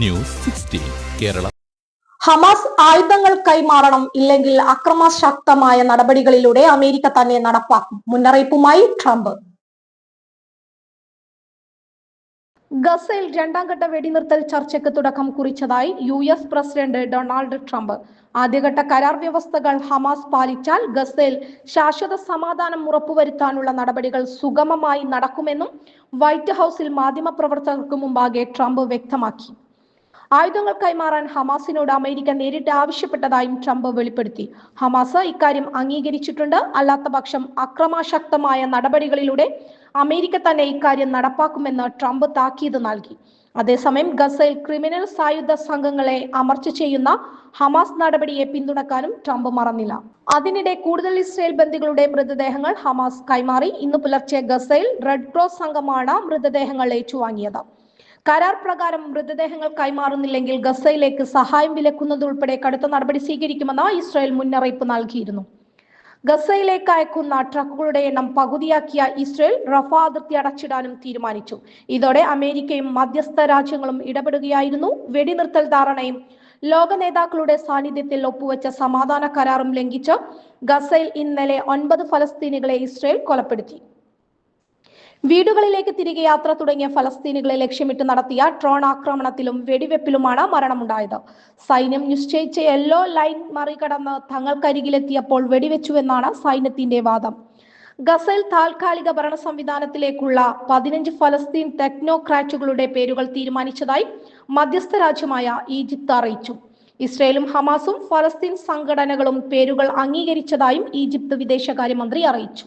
News sixteen Kerala. Hamas ആയുധങ്ങൾ കൈമാറണം ഇല്ലെങ്കിൽ അക്രമശക്തമായ നടപടികളിലൂടെ അമേരിക്ക തന്നെ നടപ്പാക്കും. മുന്നറിയിപ്പുമായി ട്രംപ്. ഗസയിൽ രണ്ടാം ഘട്ട വെടിനിർത്തൽ ചർച്ചയ്ക്ക് തുടക്കം കുറിച്ചതായി U S president Donald Trump. ആദ്യഘട്ട കരാർ വ്യവസ്ഥകൾ ഹമാസ് പാലിച്ചാൽ ഗസയിൽ ശാശ്വത സമാധാനം ഉറപ്പുവരുത്താനുള്ള നടപടികൾ സുഗമമായി നടക്കുമെന്നും വൈറ്റ് ഹൌസിൽ മാധ്യമപ്രവർത്തകർക്ക് മുമ്പാകെ ട്രംപ് വ്യക്തമാക്കി. ആയുധങ്ങൾ കൈമാറാൻ ഹമാസിനോട് അമേരിക്ക നേരിട്ട് ആവശ്യപ്പെട്ടതായും ട്രംപ് വെളിപ്പെടുത്തി. ഹമാസ് ഇക്കാര്യം അംഗീകരിച്ചിട്ടുണ്ട്. അല്ലാത്ത പക്ഷം അക്രമാശക്തമായ നടപടികളിലൂടെ അമേരിക്ക തന്നെ ഇക്കാര്യം നടപ്പാക്കുമെന്ന് ട്രംപ് താക്കീത് നൽകി. അതേസമയം ഗസയിൽ ക്രിമിനൽ സായുധ സംഘങ്ങളെ അമർച്ച ചെയ്യുന്ന ഹമാസ് നടപടിയെ പിന്തുണക്കാനും ട്രംപ് മറന്നില്ല. അതിനിടെ കൂടുതൽ ഇസ്രയേൽ ബന്ധികളുടെ മൃതദേഹങ്ങൾ ഹമാസ് കൈമാറി. ഇന്ന് പുലർച്ചെ ഗസയിൽ റെഡ് ക്രോസ് സംഘമാണ് മൃതദേഹങ്ങൾ ഏറ്റുവാങ്ങിയത്. കരാർ പ്രകാരം മൃതദേഹങ്ങൾ കൈമാറുന്നില്ലെങ്കിൽ ഗസയിലേക്ക് സഹായം വിലക്കുന്നതുൾപ്പെടെ കടുത്ത നടപടി സ്വീകരിക്കുമെന്ന് ഇസ്രായേൽ മുന്നറിയിപ്പ് നൽകിയിരുന്നു. ഗസയിലേക്ക് അയക്കുന്ന ട്രക്കുകളുടെ എണ്ണം പകുതിയാക്കിയ ഇസ്രയേൽ റഫ അതിർത്തി അടച്ചിടാനും തീരുമാനിച്ചു. ഇതോടെ അമേരിക്കയും മധ്യസ്ഥ രാജ്യങ്ങളും ഇടപെടുകയായിരുന്നു. വെടിനിർത്തൽ ധാരണയും ലോക നേതാക്കളുടെ സാന്നിധ്യത്തിൽ ഒപ്പുവെച്ച സമാധാന കരാറും ലംഘിച്ച് ഗസയിൽ ഇന്നലെ ഒൻപത് ഫലസ്തീനികളെ ഇസ്രയേൽ കൊലപ്പെടുത്തി. വീടുകളിലേക്ക് തിരികെ യാത്ര തുടങ്ങിയ ഫലസ്തീനികളെ ലക്ഷ്യമിട്ട് നടത്തിയ ഡ്രോൺ ആക്രമണത്തിലും വെടിവെപ്പിലുമാണ് മരണമുണ്ടായത്. സൈന്യം നിശ്ചയിച്ച യെല്ലോ ലൈൻ മറികടന്ന് തങ്ങൾക്കരികിലെത്തിയപ്പോൾ വെടിവെച്ചുവെന്നാണ് സൈന്യത്തിന്റെ വാദം. ഗസൽ താൽക്കാലിക ഭരണ സംവിധാനത്തിലേക്കുള്ള പതിനഞ്ച് ഫലസ്തീൻ ടെക്നോക്രാറ്റുകളുടെ പേരുകൾ തീരുമാനിച്ചതായി മധ്യസ്ഥ രാജ്യമായ ഈജിപ്ത് അറിയിച്ചു. ഇസ്രയേലും ഹമാസും ഫലസ്തീൻ സംഘടനകളും പേരുകൾ അംഗീകരിച്ചതായും ഈജിപ്ത് വിദേശകാര്യമന്ത്രി അറിയിച്ചു.